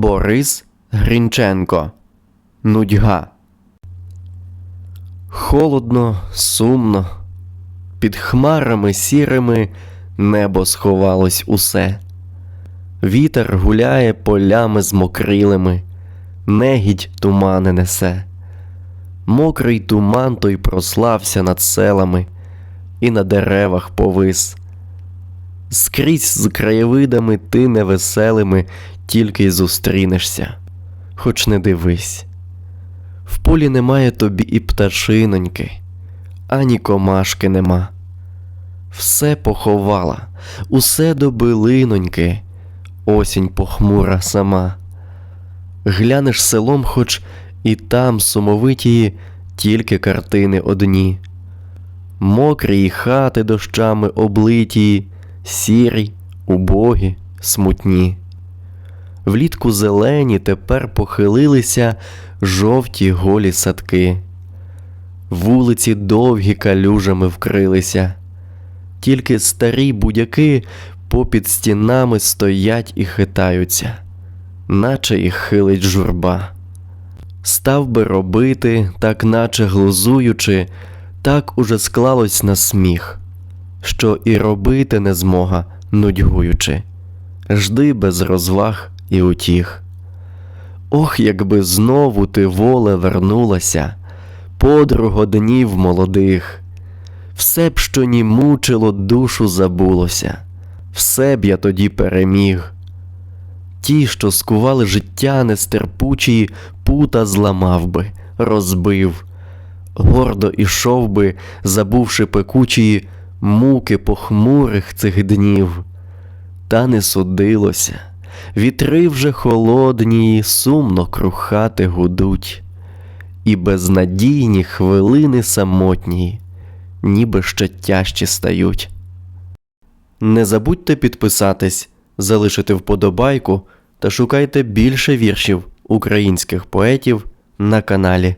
Борис Грінченко Нудьга. Холодно, сумно. Під хмарами сірими небо сховалось усе. Вітер гуляє полями з мокрилими, негідь тумани несе. Мокрий туман той прослався над селами і на деревах повис. Скрізь з краєвидами ти невеселими тільки й зустрінешся, хоч не дивись. В полі немає тобі і пташиноньки, ані комашки нема. Все поховала, усе до билиноньки, осінь похмура сама. Глянеш селом, хоч і там сумовитії тільки картини одні. Мокрі хати дощами облитії, сірі, убогі, смутні. Влітку зелені тепер похилилися жовті голі садки. Вулиці довгі калюжами вкрилися, тільки старі будяки попід стінами стоять і хитаються, наче їх хилить журба. Став би робити, так наче глузуючи, так уже склалось на сміх, що і робити не змога, нудьгуючи, жди без розваг і утіх. Ох, якби знову ти воле вернулася, подруго днів молодих, все б, що ні мучило, душу забулося, все б я тоді переміг. Ті, що скували життя нестерпучі, пута зламав би, розбив, гордо ішов би, забувши пекучі муки похмурих цих днів. Та не судилося, вітри вже холодні, сумно крухати гудуть, і безнадійні хвилини самотні, ніби ще тяжчі стають. Не забудьте підписатись, залишити вподобайку та шукайте більше віршів українських поетів на каналі.